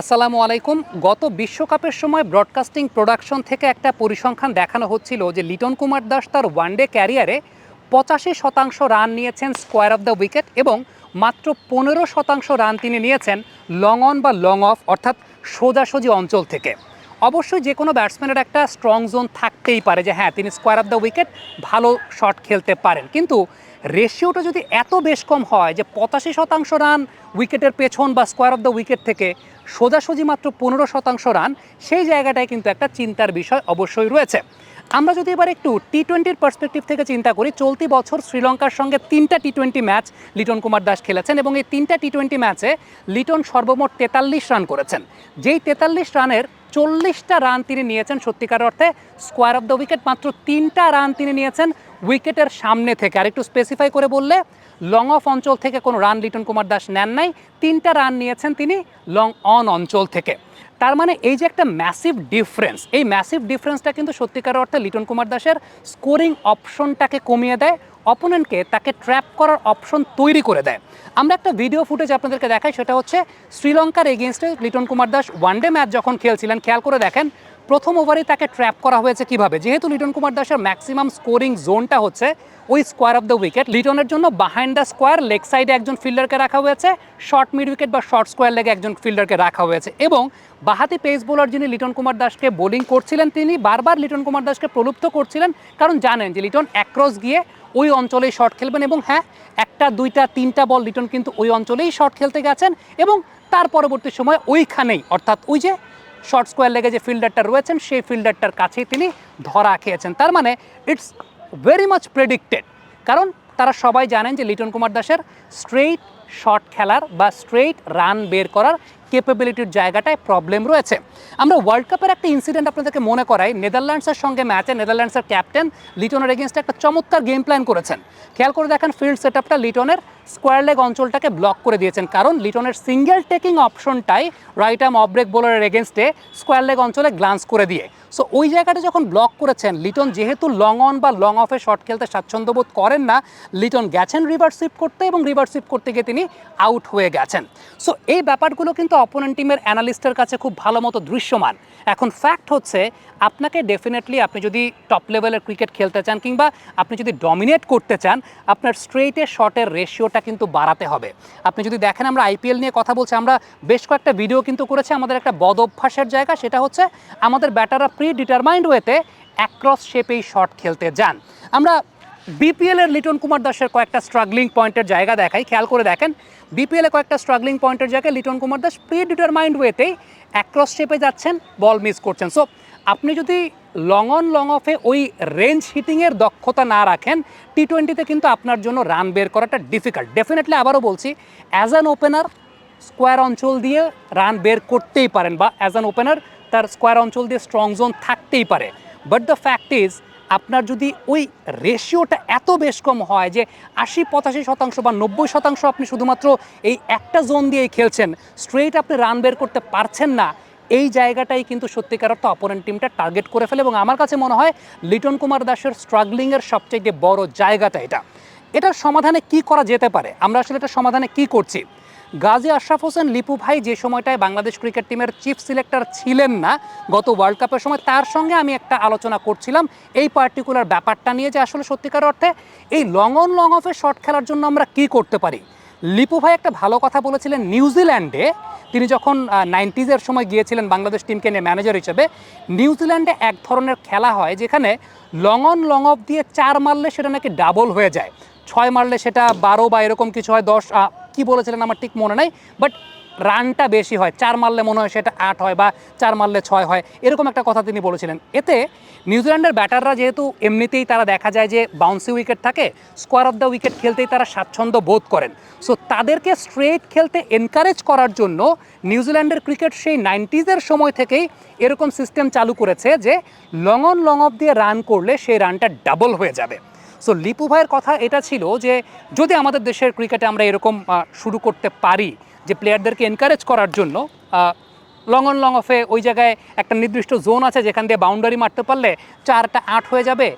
আসসালামু আলাইকুম। গত বিশ্বকাপের সময় ব্রডকাস্টিং প্রোডাকশন থেকে একটা পরিসংখ্যান দেখানো হচ্ছিল যে লিটন কুমার দাস তার ওয়ানডে ক্যারিয়ারে পঁচাশি শতাংশ রান নিয়েছেন স্কোয়ার অফ দ্য উইকেট এবং মাত্র পনেরো শতাংশ রান তিনি নিয়েছেন লং অন বা লং অফ, অর্থাৎ সোজাসুজি অঞ্চল থেকে। অবশ্যই যে কোনো ব্যাটসম্যানের একটা স্ট্রং জোন থাকতেই পারে যে হ্যাঁ তিনি স্কোয়ার অফ দ্য উইকেট ভালো শট খেলতে পারেন। কিন্তু রেশিওটা যদি এত বেশ কম হয় যে পঁচাশি শতাংশ রান উইকেটের পেছন বা স্কোয়ার অফ দ্য উইকেট থেকে সোজাসুজি মাত্র পনেরো শতাংশ রান, সেই জায়গাটায় কিন্তু একটা চিন্তার বিষয় অবশ্যই রয়েছে। আমরা যদি এবার একটু টি টোয়েন্টির পার্সপেক্টিভ থেকে চিন্তা করি, চলতি বছর শ্রীলঙ্কার সঙ্গে তিনটা T twenty match Liton Kumar Das খেলেছেন এবং এই তিনটা টি টোয়েন্টি ম্যাচে লিটন সর্বমোট তেতাল্লিশ রান করেছেন। যেই তেতাল্লিশ রানের চল্লিশটা রান তিনি নিয়েছেন সত্যিকার অর্থে। স্কোয়ার অফ দ্য উইকেট মাত্র তিনটা রান তিনি নিয়েছেন উইকেটের সামনে থেকে। আর একটু স্পেসিফাই করে বললে লং অফ অঞ্চল থেকে কোনো রান লিটন কুমার দাস নেন নাই। তিনটা রান নিয়েছেন তিনি লং অন অঞ্চল থেকে। তার মানে এই যে একটা ম্যাসিভ ডিফারেন্স এই ম্যাসিভ ডিফারেন্সটা কিন্তু সত্যিকার অর্থে লিটন কুমার দাসের স্কোরিং অপশনটাকে কমিয়ে দেয়। অপোনেন্টকে তাকে ট্র্যাপ করার অপশন তৈরি করে দেয়। আমরা একটা ভিডিও ফুটেজ আপনাদেরকে দেখাই, সেটা হচ্ছে শ্রীলঙ্কার এগেনস্টে Liton Kumar Das one day match যখন খেলছিলেন, খেয়াল করে দেখেন প্রথম ওভারেই তাকে ট্র্যাপ করা হয়েছে কীভাবে? যেহেতু লিটন কুমার দাসের ম্যাক্সিমাম স্কোরিং জোনটা হচ্ছে ওই স্কোয়ার অফ দ্য উইকেট লিটনের জন্য বাহাইন্ড দ্য স্কোয়ার লেগ সাইডে একজন ফিল্ডারকে রাখা হয়েছে শর্ট মিড উইকেট বা শর্ট স্কোয়ার লেগে একজন ফিল্ডারকে রাখা হয়েছে। এবং বাহাতি পেস বোলার যিনি লিটন কুমার দাসকে বোলিং করছিলেন, তিনি বারবার লিটন কুমার দাসকে প্রলুপ্ত করছিলেন, কারণ জানেন যে লিটন অ্যাক্রস গিয়ে ওই অঞ্চলেই শট খেলবেন এবং হ্যাঁ একটা, দুইটা, তিনটা বল লিটন কিন্তু ওই অঞ্চলেই শট খেলতে গেছেন এবং তার পরবর্তী সময় ওইখানেই, অর্থাৎ ওই যে শর্ট স্কোয়ার লেগে যে ফিল্ডারটা রয়েছেন, সেই ফিল্ডারটার কাছেই তিনি ধরা খেয়েছেন। তার মানে ইটস ভেরি মাচ প্রেডিক্টেড কারণ তারা সবাই জানেন যে লিটন কুমার দাসের স্ট্রেইট শর্ট খেলার বা স্ট্রেইট রান বের করার কেপেবিলিটির জায়গাটায় প্রবলেম রয়েছে। আমরা ওয়ার্ল্ড কাপের একটা ইনসিডেন্ট আপনাদেরকে মনে করাই। নেদারল্যান্ডসের সঙ্গে ম্যাচে নেদারল্যান্ডসের ক্যাপ্টেন লিটনের এগেনস্টে একটা চমৎকার গেম প্ল্যান করেছেন। খেয়াল করে দেখেন ফিল্ড সেট আপটা লিটনের স্কোয়ার লেগ অঞ্চলটাকে ব্লক করে দিয়েছেন। কারণ লিটনের সিঙ্গেল টেকিং অপশনটাই রাইট আর্ম অফ ব্রেক বোলারের এগেনস্টে স্কোয়ার লেগ অঞ্চলে গ্লান্স করে দিয়ে। সো ওই জায়গাটা যখন ব্লক করেছেন, লিটন যেহেতু লং অন বা লং অফে শট খেলতে স্বাচ্ছন্দ্য বোধ করেন না, লিটন গেছেন রিভার সুইপ করতে এবং রিভার সুইপ করতে গিয়ে তিনি আউট হয়ে গেছেন। সো এই ব্যাপারগুলো কিন্তু অপোনেন্ট টিমের অ্যানালিস্টের কাছে খুব ভালো মতো দৃশ্যমান। এখন ফ্যাক্ট হচ্ছে, আপনাকে ডেফিনেটলি আপনি যদি টপ লেভেলের ক্রিকেট খেলতে চান কিংবা আপনি যদি ডমিনেট করতে চান, আপনার স্ট্রেইটে শটের রেশিওটা কিন্তু বাড়াতে হবে। আপনি যদি দেখেন আমরা আইপিএল নিয়ে কথা বলছি, আমরা বেশ কয়েকটা ভিডিও কিন্তু করেছি, আমাদের একটা বদ অভ্যাসের জায়গা, সেটা হচ্ছে আমাদের ব্যাটাররা প্রি ডিটারমাইন্ড ওয়েতে অ্যাক্রস শেপেই শট খেলতে যান। আমরা বিপিএল এর লিটন কুমার দাসের কয়েকটা স্ট্রাগলিং পয়েন্টের জায়গা দেখাই, খেয়াল করে দেখেন। বিপিএল এ কয়েকটা স্ট্রাগলিং পয়েন্টের জায়গায় লিটন কুমার দাস প্রি ডিটারমাইন্ড ওয়েতেই অ্যাক্রস শেপে যাচ্ছেন বল মিস করছেন। সো আপনি যদি লং অন লং অফে ওই রেঞ্জ হিটিংয়ের দক্ষতা না রাখেন টি টোয়েন্টিতে কিন্তু আপনার জন্য রান বের করাটা ডিফিকাল্ট ডেফিনেটলি আবারও বলছি অ্যাজ অ্যান ওপেনার স্কোয়ার অঞ্চল দিয়ে রান বের করতেই পারেন বা অ্যাজ অ্যান ওপেনার তার স্কোয়ার অঞ্চল দিয়ে স্ট্রং জোন থাকতেই পারে। বাট দ্য ফ্যাক্ট ইজ আপনার যদি ওই রেশিওটা এত বেশ কম হয় যে আশি, পঁচাশি শতাংশ বা নব্বই শতাংশ আপনি শুধুমাত্র এই একটা জোন দিয়েই খেলছেন স্ট্রেইট আপনি রান বের করতে পারছেন না, এই জায়গাটাই কিন্তু সত্যিকার অর্থ অপোনেন্ট টিমটা টার্গেট করে ফেলে এবং আমার কাছে মনে হয় লিটন কুমার দাসের স্ট্রাগলিংয়ের সবচেয়ে বড় জায়গাটা এটা। এটার সমাধানে কি করা যেতে পারে? আমরা আসলে এটার সমাধানে কি করছি? গাজী আশরাফ হোসেন, লিপু ভাই যে সময়টায় বাংলাদেশ ক্রিকেট টিমের চিফ সিলেক্টর ছিলেন না, গত ওয়ার্ল্ড কাপের সময় তার সঙ্গে আমি একটা আলোচনা করছিলাম। এই পার্টিকুলার ব্যাপারটা নিয়ে যে আসলে সত্যিকার অর্থে এই লং অন লং অফে শট খেলার জন্য আমরা কি করতে পারি? লিপু ভাই একটা ভালো কথা বলেছিলেন নিউজিল্যান্ডে তিনি যখন নাইনটিজের সময় গিয়েছিলেন বাংলাদেশ টিমকে নিয়ে ম্যানেজার হিসেবে নিউজিল্যান্ডে এক ধরনের খেলা হয় যেখানে লং অন লং অফ দিয়ে চার মারলে সেটা নাকি ডাবল হয়ে যায়। ছয় মারলে সেটা বারো বা এরকম কিছু হয়, দশ কি বলেছিলেন আমার ঠিক মনে নাই বাট রানটা বেশি হয়। চার মারলে মনে হয় সেটা আট হয় বা চার মারলে ছয় হয়, এরকম একটা কথা তিনি বলেছিলেন। এতে নিউজিল্যান্ডের ব্যাটাররা যেহেতু এমনিতেই তারা দেখা যায় যে বাউন্সি উইকেট থাকে স্কোয়ার অফ দ্য উইকেট খেলতেই তারা স্বাচ্ছন্দ্য বোধ করেন। সো তাদেরকে স্ট্রেট খেলতে এনকারেজ করার জন্য নিউজিল্যান্ডের ক্রিকেট সেই নাইনটিজের সময় থেকেই এরকম সিস্টেম চালু করেছে যে লং অন লং অফ দিয়ে রান করলে সেই রানটা ডাবল হয়ে যাবে। সো লিপু ভাইয়ের কথা এটা ছিল যে যদি আমাদের দেশের ক্রিকেটে আমরা এরকম শুরু করতে পারি, যে প্লেয়ারদেরকে এনকারেজ করার জন্য লং অন লং অফে ওই জায়গায় একটা নির্দিষ্ট জোন আছে যেখান দিয়ে বাউন্ডারি মারতে পারলে চারটা আট হয়ে যাবে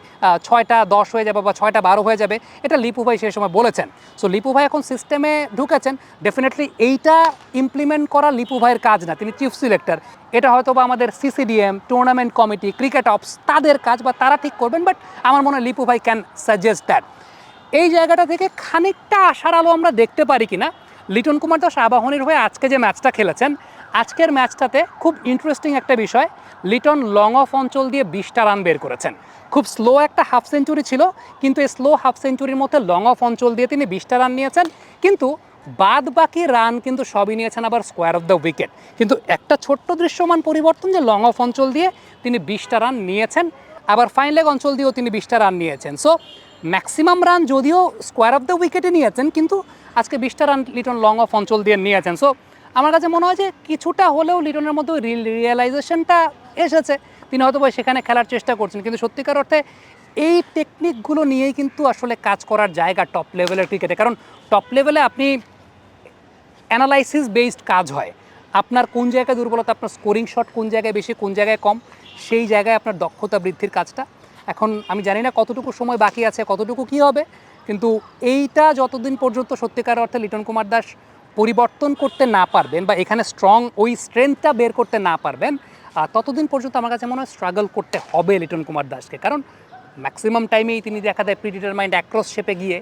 ছয়টা দশ হয়ে যাবে বা ছয়টা বারো হয়ে যাবে। এটা লিপু ভাই সেই সময় বলেছেন। সো লিপু ভাই এখন সিস্টেমে ঢুকেছেন। ডেফিনেটলি এইটা ইমপ্লিমেন্ট করা লিপু ভাইয়ের কাজ না। তিনি চিফ সিলেক্টর এটা হয়তো বা আমাদের CCDM tournament committee cricket ops তাদের কাজ বা তারা ঠিক করবেন বাট আমার মনে হয় লিপু ভাই ক্যান সাজেস্ট দ্যাট এই জায়গাটা থেকে খানিকটা আশার আলো আমরা দেখতে পারি কিনা। লিটন কুমার দাস আবাহনীর হয়ে আজকে যে ম্যাচটা খেলেছেন আজকের ম্যাচটাতে খুব ইন্টারেস্টিং একটা বিষয়, লিটন লং অফ অঞ্চল দিয়ে বিশটা রান বের করেছেন। খুব স্লো একটা হাফ সেঞ্চুরি ছিল, কিন্তু এই স্লো হাফ সেঞ্চুরির মধ্যে লং অফ অঞ্চল দিয়ে তিনি বিশটা রান নিয়েছেন। কিন্তু বাদ বাকি রান কিন্তু সবই নিয়েছেন আবার স্কোয়ার অফ দ্য উইকেট কিন্তু একটা ছোট্ট দৃশ্যমান পরিবর্তন যে লং অফ অঞ্চল দিয়ে তিনি বিশটা রান নিয়েছেন, আবার ফাইন লেগ অঞ্চল দিয়েও তিনি বিশটা রান নিয়েছেন। সো ম্যাক্সিমাম রান যদিও স্কোয়ার অফ দ্য উইকেটে নিয়েছেন, কিন্তু আজকে বিশটা রান লিটন লং অফ অঞ্চল দিয়ে নিয়েছেন। সো আমার কাছে মনে হয় যে কিছুটা হলেও লিটনের মধ্যে রিয়েলাইজেশনটা এসেছে। তিনি হয়তো সেখানে খেলার চেষ্টা করছেন। কিন্তু সত্যিকার অর্থে এই টেকনিকগুলো নিয়েই কিন্তু আসলে কাজ করার জায়গা টপ লেভেলের ক্রিকেটে কারণ টপ লেভেলে আপনি অ্যানালাইসিস বেসড কাজ হয়। আপনার কোন জায়গায় দুর্বলতা, আপনার স্কোরিং শট কোন জায়গায় বেশি, কোন জায়গায় কম, সেই জায়গায় আপনার দক্ষতা বৃদ্ধির কাজটা। এখন আমি জানি না কতটুকু সময় বাকি আছে, কতটুকু কী হবে, কিন্তু এইটা যতদিন পর্যন্ত সত্যিকার অর্থে লিটন কুমার দাস পরিবর্তন করতে না পারবেন বা এখানে স্ট্রং ওই স্ট্রেংথটা বের করতে না পারবেন ততদিন পর্যন্ত আমার কাছে মনে হয় স্ট্রাগল করতে হবে লিটন কুমার দাসকে। কারণ ম্যাক্সিমাম টাইমেই তিনি দেখা দেয় প্রিডিটারমাইন্ড অ্যাক্রস শেপে গিয়ে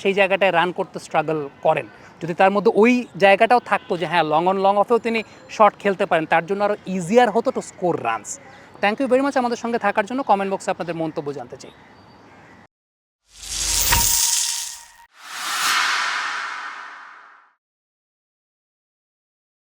সেই জায়গাটায় রান করতে স্ট্রাগল করেন। যদি তার মধ্যে ওই জায়গাটাও থাকতো যে হ্যাঁ লং অন লং অফেও তিনি শর্ট খেলতে পারেন, তার জন্য আরও ইজিয়ার হতো to score runs thank you very much আমাদের সঙ্গে থাকার জন্য। কমেন্ট বক্সে আপনাদের মন্তব্য জানতে চাই।